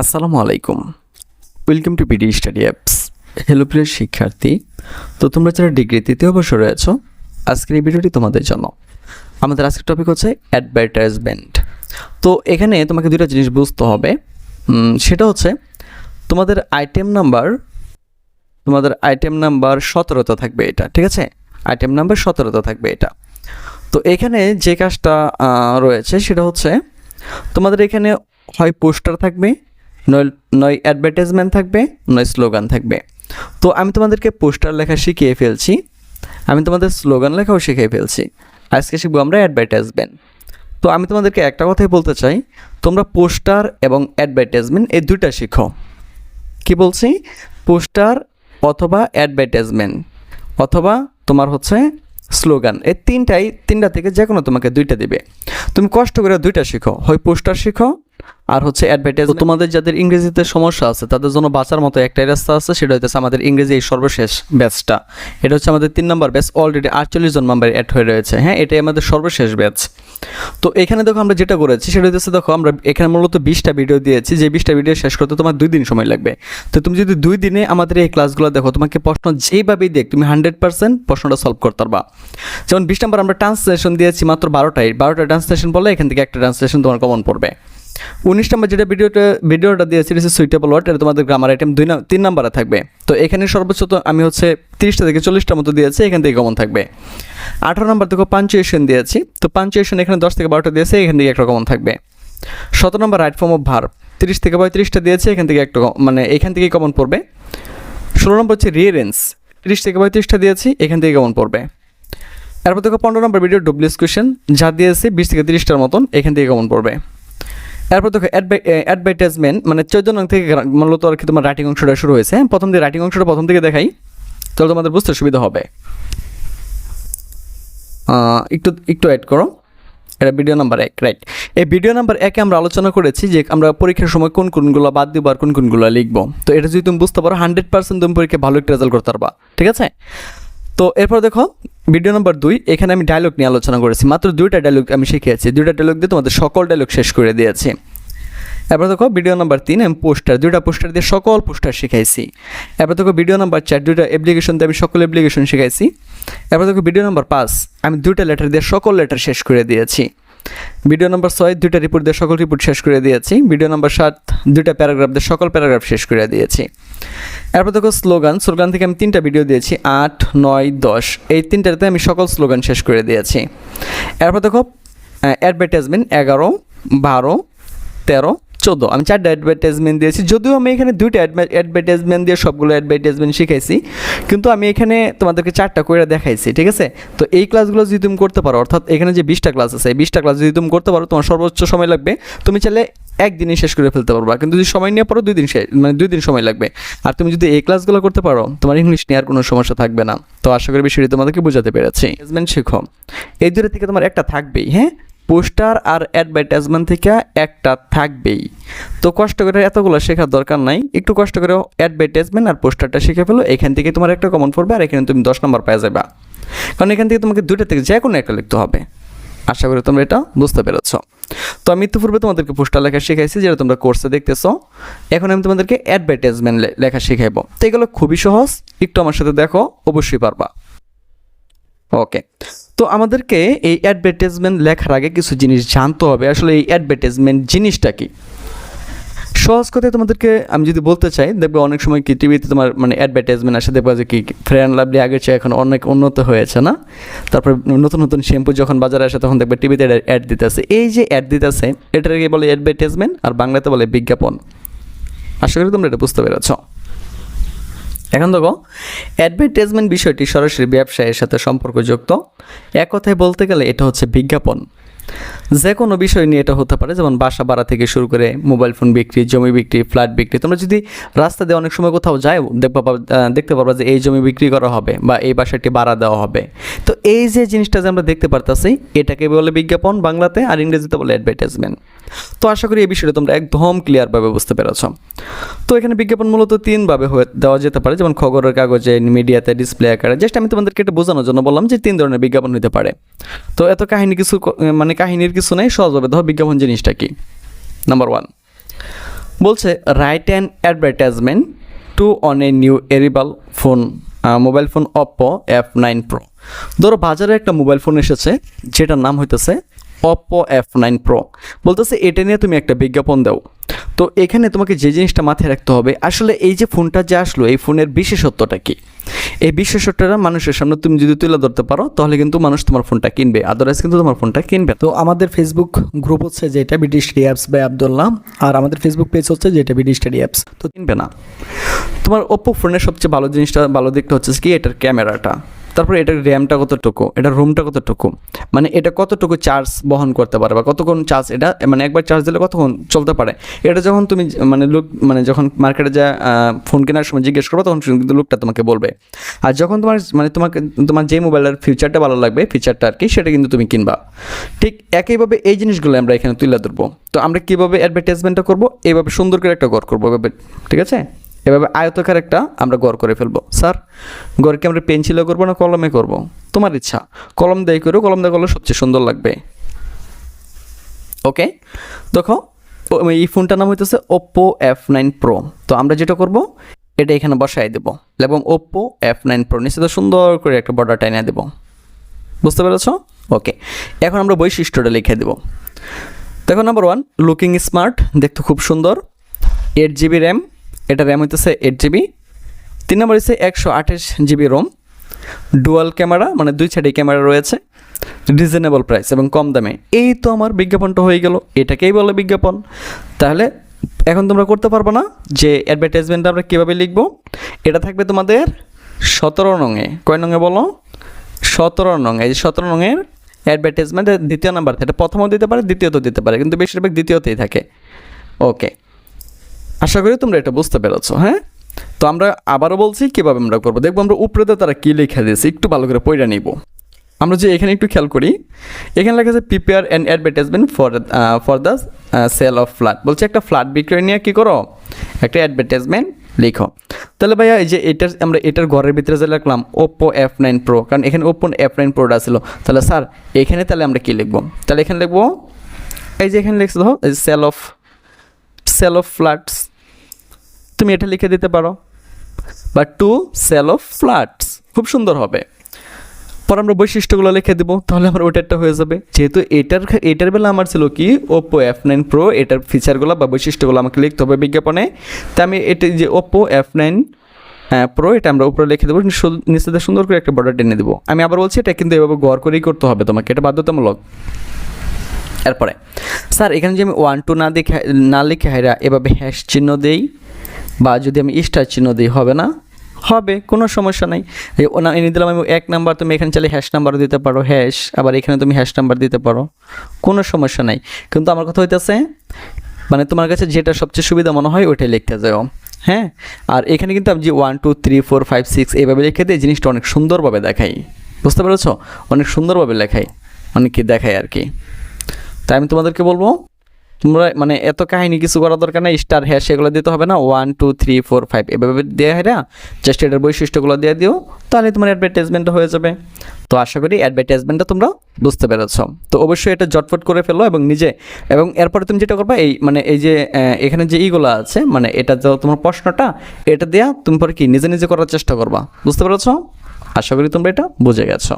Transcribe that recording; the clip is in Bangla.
আসসালামু আলাইকুম। Welcome to BD study apps hello প্রিয় শিক্ষার্থী। তো তোমরা যারা ডিগ্রি তৃতীয় বর্ষ রয়েছ, আজকের এই ভিডিওটি তোমাদের জন্য। আমাদের আজকের টপিক হচ্ছে অ্যাডভার্টাইজমেন্ট তো এখানে তোমাকে দুটো জিনিস বুঝতে হবে। সেটা হচ্ছে, তোমাদের আইটেম নাম্বার তোমাদের আইটেম নাম্বার সতেরোতে থাকবে এটা, ঠিক আছে? আইটেম নাম্বার সতেরোতে থাকবে এটা। তো এখানে যে কাজটা রয়েছে সেটা হচ্ছে, তোমাদের এখানে হয় পোস্টার থাকবে নয় নয় অ্যাডভার্টাইজমেন্ট থাকবে, নয় স্লোগান থাকবে। তো আমি তোমাদেরকে পোস্টার লেখা শিখিয়ে ফেলছি। আমি তোমাদের স্লোগান লেখাও শিখিয়ে ফেলছি। আজকে শিখব আমরা অ্যাডভার্টাইজমেন্ট তো আমি তোমাদেরকে একটা কথাই বলতে চাই। তোমরা পোস্টার এবং অ্যাডভার্টাইজমেন্ট এই দুইটা শিখো। কি বলছি? পোস্টার অথবা অ্যাডভার্টাইজমেন্ট অথবা তোমার হচ্ছে স্লোগান এই তিনটাই, তিনটা থেকে যে কোনো তোমাকে দুইটা দিবে। তুমি কষ্ট করে দুইটা শিখো। হয় পোস্টার শিখো আর হচ্ছে অ্যাডভার্টাইজ তোমাদের যাদের ইংরেজিতে সমস্যা আছে, তাদের জন্য বাঁচার মতো একটাই রাস্তা আছে, সেটা হচ্ছে আমাদের ইংরেজি এই সর্বশেষ ব্যাচটা এটা হচ্ছে আমাদের তিন নম্বর ব্যাচ অলরেডি আটচল্লিশ জন মেম্বার অ্যাড হয়ে রয়েছে। হ্যাঁ এটাই আমাদের সর্বশেষ ব্যাচ তো এখানে দেখো আমরা যেটা করেছি, সেটা হচ্ছে দেখো, আমরা এখানে মূলত বিশটা ভিডিও দিয়েছি। যে বিশটা ভিডিও শেষ করতে তোমার দুই দিন সময় লাগবে। তো তুমি যদি দুই দিনে আমাদের এই ক্লাসগুলো দেখো, তোমাকে প্রশ্ন যেভাবেই দেখ, তুমি হান্ড্রেড পার্সেন্ট প্রশ্নটা সলভ করতে পারবা। যেমন বিশ নম্বর আমরা ট্রান্সলেশন দিয়েছি মাত্র বারোটাই বারোটা ট্রান্সলেশন বলে এখান থেকে একটা ট্রান্সলেশন তোমার কমন পড়বে। উনিশ নম্বর যেটা ভিডিওটা ভিডিওটা দিয়েছি, এটা সুইটেবল ওয়ার্ড এটা তোমাদের গ্রামার আইটেম দুই তিন নাম্বারে থাকবে। তো এখানে সর্বোচ্চ তো আমি হচ্ছে তিরিশটা থেকে চল্লিশটার মতো দিয়েছি, এখান থেকে কমন থাকবে। আঠারো নম্বর দেখো পাঞ্চুয়েশন দিয়েছি, তো পাঞ্চুয়েশন এখানে দশ থেকে বারোটা দিয়েছে, এখান থেকে একটা কমন থাকবে। সতেরো নম্বর রাইট ফর্ম অফ ভার তিরিশ থেকে পঁয়ত্রিশটা দিয়েছে, এখান থেকে একটা মানে এখান থেকেই কমন পড়বে। ষোলো নম্বর হচ্ছে রিয়ারেন্স তিরিশ থেকে পঁয়ত্রিশটা দিয়েছি, এখান থেকে কমন পড়বে। এরপর দেখো, পনেরো নম্বর ভিডিও ডুপ্লিস কোয়েশন যা দিয়েছে, বিশ থেকে তিরিশটার মতন, এখান থেকে কমন পড়বে। এরপর দেখো অ্যাডভার্টাইজমেন্ট মানে চোদ্দ নং থেকে মূলত আর কি তোমার রাইটিং অংশটা শুরু হয়েছে। হ্যাঁ? প্রথম দিয়ে রাইটিং অংশটা প্রথম থেকে দেখাই, তাহলে তোমাদের বুঝতে সুবিধা হবে। একটু একটু অ্যাড করো। এটা ভিডিও নাম্বার এক রাইট এই ভিডিও নাম্বার একে আমরা আলোচনা করেছি যে আমরা পরীক্ষার সময় কোন কোনগুলো বাদ দিব আর কোন কোনগুলো লিখব। তো এটা যদি তুমি বুঝতে পারো হান্ড্রেড পার্সেন্ট তুমি পরীক্ষায় ভালো একটা রেজাল্ট করতে পারবা। ঠিক আছে? তো এরপর দেখো ভিডিও নাম্বার দুই, এখানে আমি ডায়লগ নিয়ে আলোচনা করেছি। মাত্র দুইটা ডায়লগ আমি শিখিয়েছি। দুইটা ডায়লগ দিয়ে তোমাদের সকল ডায়লগ শেষ করে দিয়েছি। এবার দেখো ভিডিও নাম্বার তিন, আমি পোস্টার দুইটা পোস্টার দিয়ে সকল পোস্টার শিখাইছি। এরপর দেখো ভিডিও নাম্বার চার, দুইটা অ্যাপ্লিকেশন দিয়ে আমি সকল অ্যাপ্লিকেশন শিখাইছি। এবার দেখো ভিডিও নাম্বার পাঁচ, আমি দুইটা লেটার দিয়ে সকল লেটার শেষ করে দিয়েছি। ভিডিও নম্বর ছয়, দুইটা রিপোর্ট দিয়ে সকল রিপোর্ট শেষ করে দিয়েছি। ভিডিও নাম্বার সাত, দুইটা প্যারাগ্রাফ দিয়ে সকল প্যারাগ্রাফ শেষ করে দিয়েছি। এরপর দেখো স্লোগান স্লোগান থেকে আমি তিনটা ভিডিও দিয়েছি, আট, নয়, দশ। এই তিনটাতে আমি সকল স্লোগান শেষ করে দিয়েছি। এরপর দেখো অ্যাডভার্টাইজমেন্ট এগারো, বারো, তেরো চোদ্দ। আমি চারটা অ্যাডভার্টাইজমেন্ট দিয়েছি। যদিও আমি এখানে দুইটা অ্যাডভার্টাইজমেন্ট দিয়ে সবগুলো অ্যাডভার্টাইজমেন্ট শিখাইছি। কিন্তু আমি এখানে তোমাদেরকে চারটা করে দেখাইছি, ঠিক আছে? তো এই ক্লাসগুলো যদি তুমি করতে পারো, অর্থাৎ এখানে যে বিশটা ক্লাস আছে, এই বিশটা ক্লাস যদি তুমি করতে পারো, তোমার সর্বোচ্চ সময় লাগবে। তুমি চাইলে একদিনে শেষ করে ফেলতে পারবা। কিন্তু যদি সময় নিয়ে পড়ো দুই দিন মানে দুই দিন সময় লাগবে। আর তুমি যদি এই ক্লাসগুলো করতে পারো, তোমার ইংলিশ নিয়ে আর কোনো সমস্যা থাকবে না। তো আশা করি বিষয়টি তোমাদেরকে বোঝাতে পেরেছি। শিখো। এই দুটো থেকে তোমার একটা থাকবেই হ্যাঁ? পোস্টার আর অ্যাডভার্টাইজমেন্ট থেকে একটা থাকবেই। তো কষ্ট করে এতগুলো শেখার দরকার নাই, একটু কষ্ট করে অ্যাডভার্টাইজমেন্ট আর পোস্টারটা শিখে ফেলো, এখান থেকে তোমার একটা কমন পড়বে আর এখানে তুমি দশ নম্বর পেয়ে যাবে। কারণ এখান থেকে তোমাকে দুইটা থেকে যে কোনো একটা লিখতে হবে। আশা করি তোমরা এটা বুঝতে পেরেছ। তো আমি ইতিপূর্বে তোমাদেরকে পোস্টার লেখা শিখাইছি, যেটা তোমরা কোর্সে দেখতেছো। এখন আমি তোমাদেরকে অ্যাডভার্টাইজমেন্ট লেখা শিখাইবো। তো এগুলো খুবই সহজ, একটু আমার সাথে দেখো, অবশ্যই পারবা। ওকে তো আমাদেরকে এই অ্যাডভার্টাইজমেন্ট লেখার আগে কিছু জিনিস জানতে হবে। আসলে এই অ্যাডভার্টাইজমেন্ট জিনিসটা কি? সহজ কথায় তোমাদেরকে আমি যদি বলতে চাই, দেখবে অনেক সময় কি টিভিতে তোমার মানে অ্যাডভার্টাইজমেন্ট আসে, দেখবা যে কি ফ্রেন্ড লাভলি আগের চেয়ে এখন অনেক উন্নত হয়েছে, না? তারপর নতুন নতুন শ্যাম্পু যখন বাজারে আসে, তখন দেখবে টিভিতে অ্যাড দিতেছে। এই যে অ্যাড দিতেছে, এটাকে বলে অ্যাডভার্টাইজমেন্ট আর বাংলাতে বলে বিজ্ঞাপন। আশা করি তোমরা এটা বুঝতে পেরেছ। এখন দেখো অ্যাডভার্টাইজমেন্ট বিষয়টি সরাসরি ব্যবসায়ের সাথে সম্পর্কযুক্ত। এক কথায় বলতে গেলে এটা হচ্ছে বিজ্ঞাপন। যে কোনো বিষয় নিয়ে এটা হতে পারে, যেমন বাসা ভাড়া থেকে শুরু করে মোবাইল ফোন বিক্রি, জমি বিক্রি ফ্ল্যাট বিক্রি। তোমরা যদি রাস্তা দিয়ে অনেক সময় কোথাও যাও, দেখবা দেখতে পারবা যে এই জমি বিক্রি করা হবে বা এই বাসাটি ভাড়া দেওয়া হবে। তো এই যে জিনিসটা যে আমরা দেখতে পারতাছি, এটাকে বলে বিজ্ঞাপন বাংলাতে আর ইংরেজিতে বলে অ্যাডভার্টাইজমেন্ট তো আশা করি এই বিষয়টা তোমরা একদম ক্লিয়ারভাবে বুঝতে পেরেছ। তো এখানে বিজ্ঞাপন মূলত তিনভাবে হয়ে দেওয়া যেতে পারে, যেমন খবরের কাগজে, মিডিয়াতে, ডিসপ্লে আকারে। জাস্ট আমি তোমাদেরকে এটা বোঝানোর জন্য বললাম যে তিন ধরনের বিজ্ঞাপন হতে পারে। তো এত কাহিনী কিছু মানে কাহিনীর কিছু নেই, সহজভাবে ধর বিজ্ঞাপন জিনিসটা কি? নাম্বার ওয়ান বলছে right and advertisement two on a new এরিবাল phone mobile phone Oppo F nine pro ধরো বাজারে একটা মোবাইল ফোন এসেছে, যেটার নাম হইতেছে অপ্পো এফ নাইন প্রো বলতেছে, এটা নিয়ে তুমি একটা বিজ্ঞাপন দাও। তো এখানে তোমাকে যে জিনিসটা মাথায় রাখতে হবে আসলে এই যে ফোনটা যে আসলো এই ফোনের বিশেষত্বটা কি? এই বিশেষত্বটা মানুষের সামনে তুমি যদি তুলে ধরতে পারো তাহলে কিন্তু মানুষ তোমার ফোনটা কিনবে আদারওয়াইজ কিন্তু তোমার ফোনটা কিনবে তো আমাদের ফেসবুক গ্রুপ হচ্ছে যেটা BD study apps by Abdullah আর আমাদের ফেসবুক পেজ হচ্ছে যেটা বিডি স্টাডি অ্যাপস তো কিনবে না। তোমার ওপ্পো ফোনের সবচেয়ে ভালো জিনিসটা ভালো দিকটা হচ্ছে কি এটার ক্যামেরাটা। তারপরে এটার র্যামটা কতটুকু? এটার রুমটা কতটুকু? মানে এটা কতটুকু চার্জ বহন করতে পারে বা কতক্ষণ চার্জ এটা মানে একবার চার্জ দিলে কতক্ষণ চলতে পারে? এটা যখন তুমি মানে লুক মানে যখন মার্কেটে যা ফোন কেনার সময় জিজ্ঞেস করবে, তখন কিন্তু লুকটা তোমাকে বলবে। আর যখন তোমার মানে তোমাকে, তোমার যে মোবাইলের ফিচারটা ভালো লাগবে ফিচারটা আর কি, সেটা কিন্তু তুমি কিনবা। ঠিক একইভাবে এই জিনিসগুলো আমরা এখানে তুলে ধরবো। তো আমরা কীভাবে অ্যাডভার্টাইজমেন্টটা করব? এইভাবে সুন্দর করে একটা গড় করব ঠিক আছে? এভাবে আয়তকার একটা আমরা গড় করে ফেলব। স্যার, গড়কে আমরা পেন্সিলে করব না কলমে করব? তোমার ইচ্ছা। কলম দিয়ে করো, কলম দিয়ে করলে সবচেয়ে সুন্দর লাগবে। ওকে? দেখো এই ফোনটার নাম হইতেছে ওপ্পো এফ নাইন প্রো তো আমরা যেটা করব, এটা এখানে বসাই দেবো এবং ওপ্পো এফ নাইন প্রো নিশ্চিত সুন্দর করে একটা বর্ডার টাইনে দেবো। বুঝতে পেরেছ? ওকে। এখন আমরা বৈশিষ্ট্যটা লিখে দেবো। দেখো নাম্বার ওয়ান লুকিং স্মার্ট দেখতে খুব সুন্দর। এইট জিবি র্যাম এটা র্যাম হইতেছে এইট জিবি তিন নম্বর হচ্ছে একশো আঠাশ জিবি রোম ডুয়াল ক্যামেরা মানে দুই সাইডে ক্যামেরা রয়েছে। রিজনেবল প্রাইস এবং কম দামে। এই তো আমার বিজ্ঞাপনটা হয়ে গেল। এটাকেই বলে বিজ্ঞাপন। তাহলে এখন তোমরা করতে পারব না যে অ্যাডভার্টাইজমেন্টটা আমরা কীভাবে লিখব। এটা থাকবে তোমাদের সতেরো নঙে কয় নঙে বলো? সতেরো নং এই যে সতেরো নঙের অ্যাডভার্টাইজমেন্টের দ্বিতীয় নাম্বার থাকে প্রথমও দিতে পারে দ্বিতীয়ত দিতে পারে, কিন্তু বেশিরভাগ দ্বিতীয়তেই থাকে। ওকে আশা করি তোমরা এটা বুঝতে পেরেছ হ্যাঁ? তো আমরা আবারও বলছি কীভাবে আমরা করব। দেখব আমরা উপরেতে তারা কী লেখা দিয়েছে, একটু ভালো করে পড়ে নিব। আমরা যে এখানে একটু খেয়াল করি, এখানে লেখা আছে prepare and advertisement for for the sale of flat বলছে একটা ফ্ল্যাট বিক্রয় নিয়ে কী করো? একটা অ্যাডভার্টাইজমেন্ট লিখো। তাহলে ভাইয়া, এই যে এটার, আমরা এটার ঘরের ভিতরে যে লিখলাম ওপ্পো এফ নাইন প্রো কারণ এখানে ওপো এফ নাইন প্রোটা ছিল। তাহলে স্যার, এখানে তাহলে আমরা কী লিখব? তাহলে এখানে লিখব, এই যে এখানে লিখছে দেখো sale of sale of flats তুমি এটা লিখে দিতে পারো। বা টু সেল অফ ফ্ল্যাটস খুব সুন্দর হবে। পর আমরা বৈশিষ্ট্যগুলো লিখে দেবো, তাহলে আমার ওটারটা হয়ে যাবে। যেহেতু এটার এটার বেলা আমার ছিল কি ওপো এফ নাইন প্রো এটার ফিচারগুলো বা বৈশিষ্ট্যগুলো আমাকে লিখতে হবে বিজ্ঞাপনে। তা আমি এটা যে ওপো এফ নাইন প্রো এটা আমরা উপরে লিখে দেবো নিচে সুন্দর করে একটা বর্ডার টেনে দেবো। আমি আবার বলছি, এটা কিন্তু এভাবে গড় করেই করতে হবে তোমাকে, এটা বাধ্যতামূলক। এরপরে, স্যার, এখানে যে আমি ওয়ান টু না দেখে না লিখে হাইরা, এভাবে হ্যাশ চিহ্ন দেই। বা যদি আমি স্টার চিহ্ন দিই, হবে না? হবে, কোনো সমস্যা নাই। এনে দিলাম আমি এক নাম্বার, তুমি এখানে চাইলে হ্যাশ নাম্বারও দিতে পারো হ্যাশ আবার এখানে তুমি হ্যাশ নাম্বার দিতে পারো। কোনো সমস্যা নাই। কিন্তু আমার কথা হইতেছে মানে তোমার কাছে যেটা সবচেয়ে সুবিধা মনে হয়, ওইটাই লিখতে যাও। হ্যাঁ? আর এখানে কিন্তু আমি যে one two three four five six এইভাবে লিখে দিই জিনিসটা অনেক সুন্দরভাবে দেখাই। বুঝতে পেরেছ? অনেক সুন্দরভাবে লেখাই। অনেককে দেখাই আর কি। তাই আমি তোমাদেরকে বলব তোমরা মানে এত কাহিনী কিছু করার দরকার নেই স্টার হ্যাশ সেগুলো দিতে হবে না one two three four five এভাবে দেওয়া হয় না জাস্ট এটার বৈশিষ্ট্যগুলো দিয়ে দিও, তাহলে তোমার অ্যাডভার্টাইজমেন্টটা হয়ে যাবে। তো আশা করি অ্যাডভার্টাইজমেন্টটা তোমরা বুঝতে পেরেছ। তো অবশ্যই এটা জটফট করে ফেলো এবং নিজে, এবং এরপরে তুমি যেটা করবা, এই মানে এই যে এখানে যে ইগুলো আছে মানে এটা যে তোমার প্রশ্নটা, এটা দেয়া তুমি পরে কি নিজে নিজে করার চেষ্টা করবা। বুঝতে পেরেছ? আশা করি তোমরা এটা বুঝে গেছো।